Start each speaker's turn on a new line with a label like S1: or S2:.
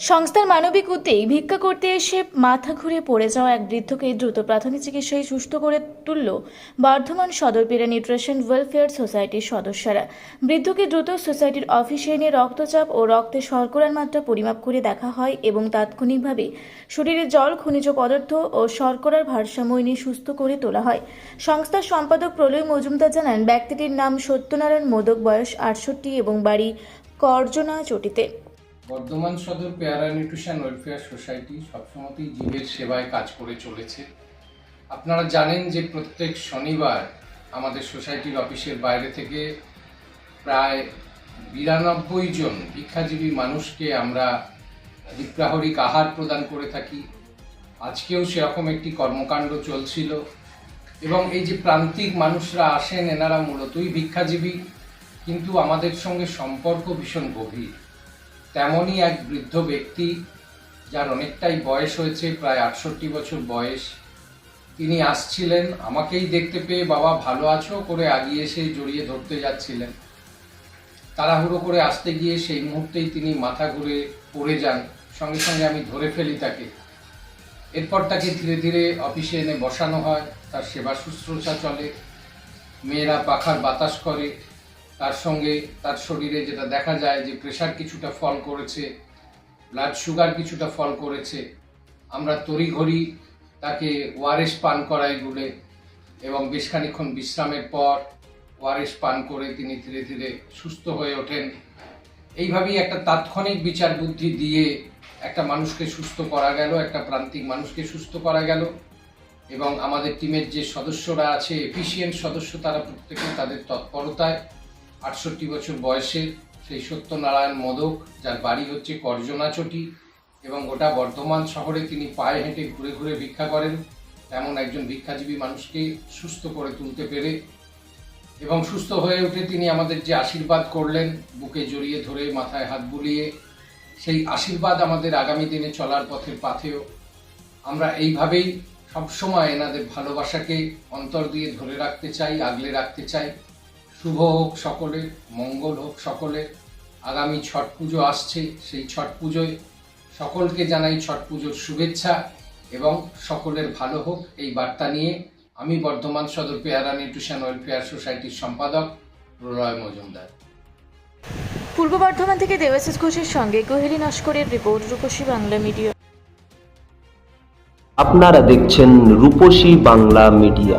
S1: সংস্থার মানবিক উদ্যোগ ভিক্ষা করতে এসে মাথা ঘুরে পড়ে যাওয়া এক বৃদ্ধকে দ্রুত প্রাথমিক চিকিৎসায় সুস্থ করে তুলল বর্ধমান সদর পেরা নিউট্রিশন ওয়েলফেয়ার সোসাইটির সদস্যরা। বৃদ্ধকে দ্রুত সোসাইটির অফিসে এনে রক্তচাপ ও রক্তে শর্করার মাত্রা পরিমাপ করে দেখা হয় এবং তাৎক্ষণিকভাবে শরীরে জল, খনিজ পদার্থ ও শর্করার ভারসাম্য এনে সুস্থ করে তোলা হয়। সংস্থার সম্পাদক প্রলয় মজুমদার জানান, ব্যক্তিটির নাম সত্যনারায়ণ মোদক, বয়স আটষট্টি এবং বাড়ি করজনা চটিতে।
S2: বর্ধমান সদর পেয়ারা নিউট্রিশন ওয়েলফেয়ার সোসাইটি সবসময়তেই জীবের সেবায় কাজ করে চলেছে। আপনারা জানেন যে প্রত্যেক শনিবার আমাদের সোসাইটির অফিসের বাইরে থেকে প্রায় বিরানব্বই জন ভিক্ষাজীবী মানুষকে আমরা বিপ্রাহরিক আহার প্রদান করে থাকি। আজকেও সেরকম একটি কর্মকাণ্ড চলছিল এবং এই যে প্রান্তিক মানুষরা আসেন, এনারা মূলতই ভিক্ষাজীবী, কিন্তু আমাদের সঙ্গে সম্পর্ক ভীষণ গভীর। তেমনই এক বৃদ্ধ ব্যক্তি যার অনেকটাই বয়স হয়েছে, প্রায় আটষট্টি বছর বয়স। তিনি আসছিলেন, আমাকেই দেখতে পেয়ে বাবা ভালো আছো করে আগিয়ে এসে জড়িয়ে ধরতে যাচ্ছিলেন। তাড়াহুড়ো করে আসতে গিয়ে সেই মুহূর্তেই তিনি মাথা ঘুরে পড়ে যান। সঙ্গে সঙ্গে আমি ধরে ফেলি তাকে। এরপর তাকে ধীরে ধীরে অফিসে এনে বসানো হয়। তার সেবা শুশ্রূষা চলে। মেয়েরা পাখার বাতাস করে। তার সঙ্গে তার শরীরে যেটা দেখা যায় যে প্রেশার কিছুটা ফল করেছে ব্লাড সুগার কিছুটা ফল করেছে, আমরা তড়িঘড়ি তাকে ওয়ারেস পান করাই বলে এবং বেশ খানিক্ষণ বিশ্রামের পর ওয়ারেস পান করে তিনি ধীরে ধীরে সুস্থ হয়ে ওঠেন। এইভাবেই একটা তাৎক্ষণিক বিচার বুদ্ধি দিয়ে একটা মানুষকে সুস্থ করা গেল, একটা প্রান্তিক মানুষকে সুস্থ করা গেল এবং আমাদের টিমের যে সদস্যরা আছে এফিসিয়েন্ট সদস্য তারা প্রত্যেকে তাদের তৎপরতায় আটষট্টি বছর বয়সে সেই সত্যনারায়ণ মোদক, যার বাড়ি হচ্ছে করজনাচটি এবং গোটা বর্ধমান শহরে তিনি পায়ে হেঁটে ঘুরে ঘুরে ভিক্ষা করেন। তেমন একজন ভিক্ষাজীবী মানুষকে সুস্থ করে তুলতে পেরে এবং সুস্থ হয়ে উঠে তিনি আমাদের যে আশীর্বাদ করলেন, বুকে জড়িয়ে ধরে মাথায় হাত বুলিয়ে, সেই আশীর্বাদ আমাদের আগামী দিনে চলার পথের পাথেও আমরা এইভাবেই সবসময় এনাদের ভালোবাসাকে অন্তর দিয়ে ধরে রাখতে চাই, আগলে রাখতে চাই। শুভ হোক সকলে মঙ্গল হোক সকলে আগামী ছট পুজো আসছে সেই ছট পুজোয় সকলকে জানাই ছট পুজোর শুভেচ্ছা এবং সকলের ভালো হোক এই বার্তা নিয়ে আমি বর্ধমান সদর পেয়ারা নিউট্রিশন ওয়েলফেয়ার সোসাইটির সম্পাদক প্রলয় মজুমদার।
S1: পূর্ব বর্ধমান থেকে দেবাশিস ঘোষের সঙ্গে কোহেলি নস্করের রিপোর্ট রূপসী বাংলা মিডিয়া।
S3: আপনারা দেখছেন রূপসী বাংলা মিডিয়া।